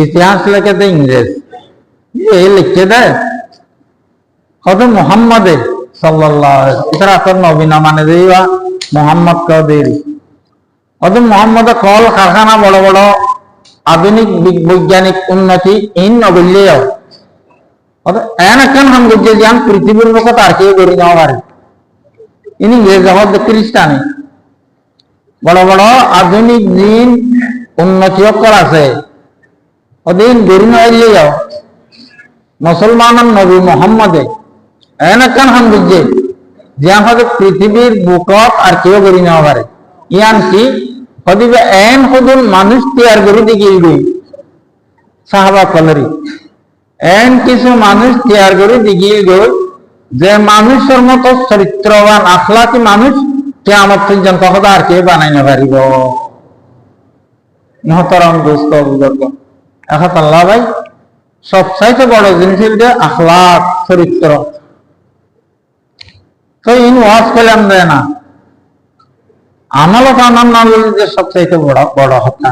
ইতিহাস লেখে দেয় ইংরেজ এই লিখে দেয় হয়তো মোহাম্মদে সাল্লাল্লাহ এছাড়া আসল নবীনা মানে দিবা মোহাম্মদ কেউ দেরি হয়তো মোহাম্মদে কল কারখানা বড় বড় আধুনিক বৈজ্ঞানিক উন্নতি ইন নবীলেও হয়তো এন একখান হাম বুঝছে যে আমি পৃথিবীর মুখে তার কেউ করি নেওয়া পারে ইনি ইংরেজ হতে খ্রিস্টানি বড় বড় আধুনিক দিন উন্নতি আছে। ওদিন গরি নইলে যাও। মুসলমানের নবী মোহাম্মদে এন একখান হাম বুঝছে যে আমাদের পৃথিবীর বুকত আর কেউ করি নেওয়া পারে ইয়ান কি হদিবে এন হদুন মানুষ তৈয়ার করে দিকে গই সাহাবা কলরি এন কিছু মানুষ তৈয়ার করে দিকে গই যে মানুষের মতো চরিত্রবান আখলাকি মানুষ কে আমার পর্যন্ত হদা আর কে বানাই না পারিব মহতরম দোস্ত বুজুর্গ। এখন আল্লাহ ভাই, সবচাইতে বড় জিনিস হচ্ছে আখলাক চরিত্র। তো ইন ওয়াজ করলাম দেয় না আমার নাম যে সবচাইতে বড় বড় হত্যা।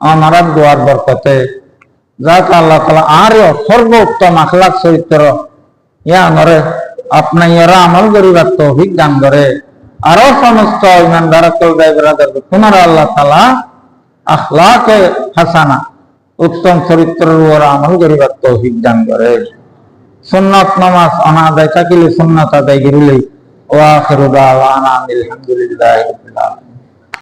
আমার দোয়ার বরকতে, যাক আল্লাহ তালা আর সর্বোত্তম আখলাক চরিত্র, ইয়া নরে আপনার ইয়ারা আমল করিবার তৌফিক দান করে। আরও সমস্ত ইমানদার কল দায়বরাদার তোমার আল্লাহ তালা আখলাকে হাসানা। উত্তম চরিত্রের উপর আমল করিবার তৌফিক দান করে। সুন্নত নামাজ অনাদায় থাকিলে সুন্নত আদায় গিরিলে ওয়া আখিরু দাওয়ানা আলহামদুলিল্লাহি